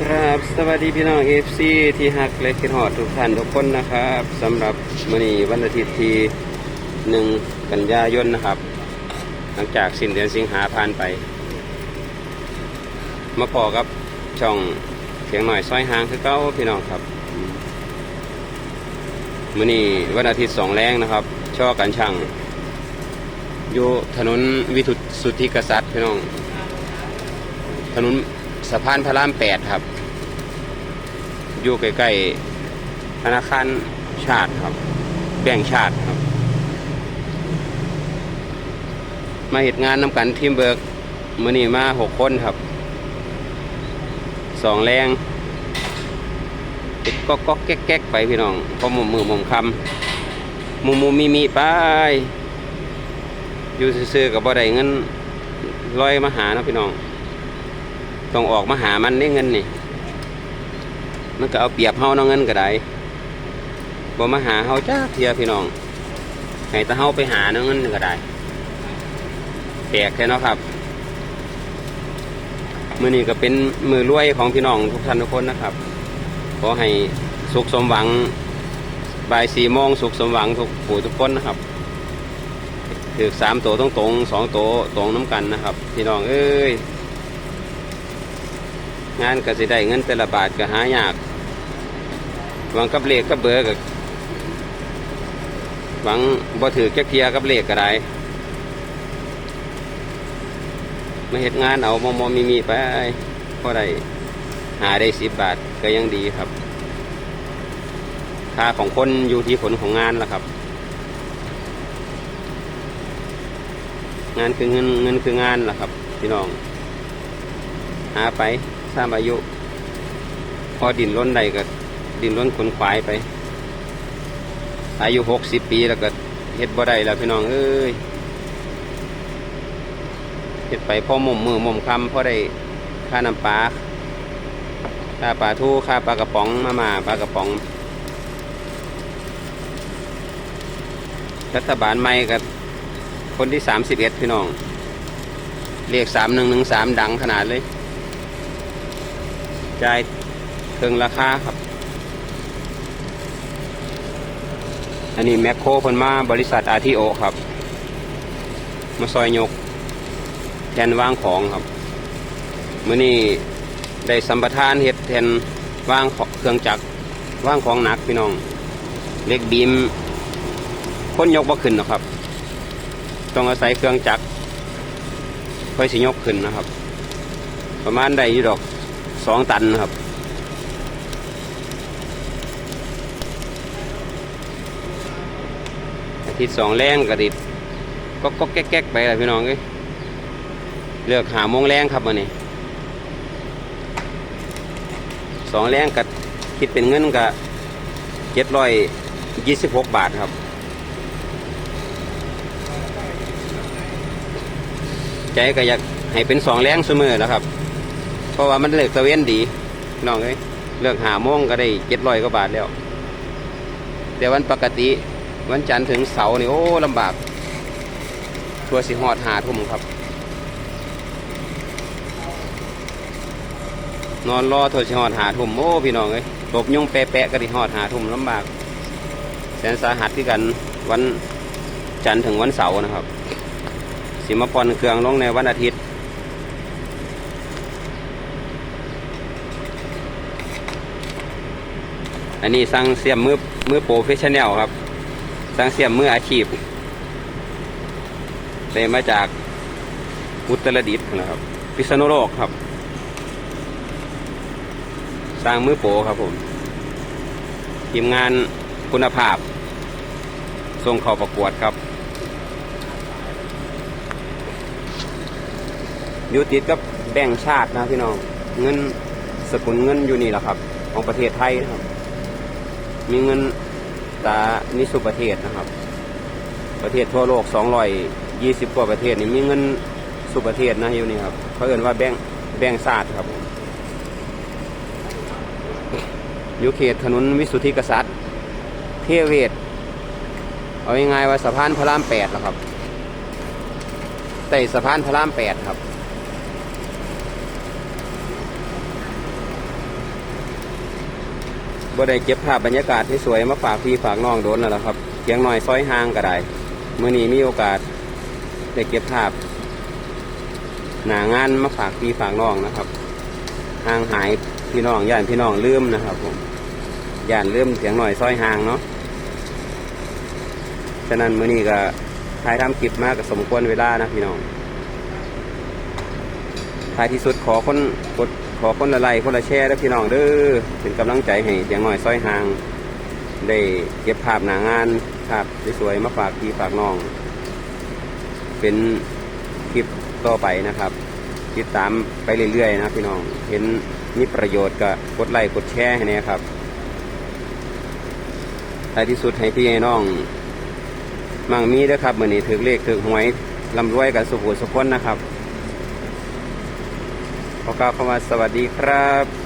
ครับสวัสดีพี่น้องเอฟซีที่ฮักและคิดฮอดทุกท่านทุกคนนะครับสำหรับมื้อนี้วันอาทิตย์ที่หนึ่งกันยายนนะครับ หลังจากสิ้นเดือนสิงหาผ่านไป มาพอกับช่องเสียงหน่อยซอยหางคือเก้าพี่น้องครับมื้อนี้วันอาทิตย์สองแรงนะครับช่อกันช่างอยู่ถนนวิถุสุทธิกษัตริย์พี่น้อง ถนนะพานพระรามแปดครับ อยู่ใกล้ๆธนาคารชาติครับ แบ่งชาติครับ มาเหตุงานนำกันทีมเบิร์กมือนี้มาหกคนครับสองแรงติดก็ก็แก๊กแก๊กไปพี่น้องพอมุมมือมุมคำมุมมุมมีมีไปอยู่ซื่อๆกับบ่ได้เงินลอยมาหานาะพี่น้อง ต้องออกมาหามันได้เงินนี่มันก็เอาเปรียบเฮาเนาะเงินก็ได้บ่มาหาเฮาจ้าเทียพี่น้องให้ตาเฮาไปหาเนาะเงินก็ได้แปลกแค่เนาะครับมือนี้ก็เป็นมือรวยของพี่น้องทุกท่านทุกคนนะครับขอให้สุขสมหวังบ่ายสี่โมงสุขสมหวังทุกผู้ทุกคนนะครับถือสามตัวตรงตรงสองตัวตรงน้ำกันนะครับ พี่น้องเอ้ย งานก็สิได้เงินแต่ละบาทก็หายากหวังกับเลขกับเบอร์ก็หวังบ่ถือแค่เทียกับเลขก็ได้มาเฮ็ดงานเอามอมอมีมีไปพอได้หาได้สิบบาทก็ยังดีครับค่าของคนอยู่ที่ผลของงานละครับ งานคือเงินเงินคืองานล่ะครับ พี่น้อง หาไป สร้าอายุ พอดินล้นใดก็ดินล้นขนขวายไป อายุหกสิบปีแล้วก็เฮ็ดบ่ได้แล้วพี่น้องเอ้ยเฮ็ดไปพ่อมุมมือมุมคำพอได้ค่าน้ำปลาค่าปลาทูค่าปลากระป๋องมามาปลากระป๋องรัฐบาลใหม่กับคนที่สามสิบเอ็ดพี่น้องเรียกสามหนึ่งหนึ่งสามดังขนาดเลย จ่ายเทิงราคาครับ อันนี้แมคโครเพิ่นมาบริษัทอาทีโอครับ มาซอยยกแทนว่างของครับมื่อนี้ได้สัมปทานเฮ็ดแทนว่างของเครื่องจักรว่างของหนักพี่น้อง เล็กบีมคนยกบ่ขึ้นนะครับ ต้องอาศัยเครื่องจักรค่อยสิยกขึ้นนะครับ ประมาณได้อยู่ดอก สองตันครับ อาทิตย์สองแรงกระดิดก็ก็แก๊กๆไปละพี่น้องเอ้ยเลือกหาโมงแรงครับวันนี้สองแรงกับคิดเป็นเงินกับเจ็ดร้อยยี่สิบหกบาทครับ ใจก็อยากให้เป็นสองแรงเสมอนะครับ เพราะว่ามันเลือกตะเวนดีน้องเอ้ยเลือกหาโมงก็ได้เจ็ดร้อยกว่าบาทแล้ว แต่วันปกติ วันจันทร์ถึงเสาร์นี่โอ้ลำบากทัวสิหอดหาทุ่มครับ นอนรอทัวสิหอดหาทุ่มโอ้พี่น้องเอ้ยตบยุงแปะๆก็ได้หอดหาทุ่มลำบาก แสนสาหัสที่กันวันจันทร์ถึงวันเสาร์นะครับ สิมาปอนเครื่องลงในวันอาทิตย์ อันนี้สั่งเสียมมือมือโปรเฟชชั่นแนลครับ สั่งเสียมมืออาชีพได้มาจากอุตรดิตถ์นะครับ พิษณุโลกครับ สร้างมือโปรครับผม ทีมงานคุณภาพ ส่งเข้าประกวดครับอยู่ติดกับแบ่งชาตินะพี่น้อง เงินสกุลเงินอยู่นี่แหละครับ ของประเทศไทยนะครับ มีเงินตานิสุประเทศนะครับ ประเทศทั่วโลก220กว่าประเทศนี่มีเงินสุประเทศนะอยู่นี่ครับเขาเอ่นว่าแบ่งแบ่งค์ชาติครับอยู่เขตถนนวิสุทธิกษัตริย์ เทเวศเอาง่ายๆว่าสะพานพระรามแปดแล้วครับใต้สะพานพระรามแปดครับ บ่ได้เก็บภาพบรรยากาศที่สวยมาฝากพี่ฝากน้องโดนแหละครับเพียงหน่อยซอยห่างก็ได้มื้อนี้มีโอกาสได้เก็บภาพ หนางานมาฝากพี่ฝากน้องนะครับห่างหายพี่น้องย่านพี่น้องลืมนะครับผมย่านลืมเสียงหน่อยซอยห่างเนาะฉะนั้นมื้อนี้ก็ถ่ายทำคลิปมากกับสมควรเวลานะพี่น้องท้ายที่สุดขอคนกด อคนละไลค์คนละแชร์ด้วยพี่น้องเด้อเป็นกำลังใจให้เสียงหน่อยซอยห่าง ได้เก็บภาพหนางานภาพสวยๆมาฝากพี่ฝากน้อง เป็นคลิปต่อไปนะครับ ติดตามไปเรื่อยๆนะพี่น้อง เห็นมีประโยชน์ก็กดไลค์กดแชร์ให้นะครับท้ายที่สุดให้พี่ให้น้อง มั่งมีเด้อครับมือนี้ถือเลขถือหวยลำรวยกันสุขุสุขคนนะครับ ขอกล่าวคำว่าสวัสดีครับ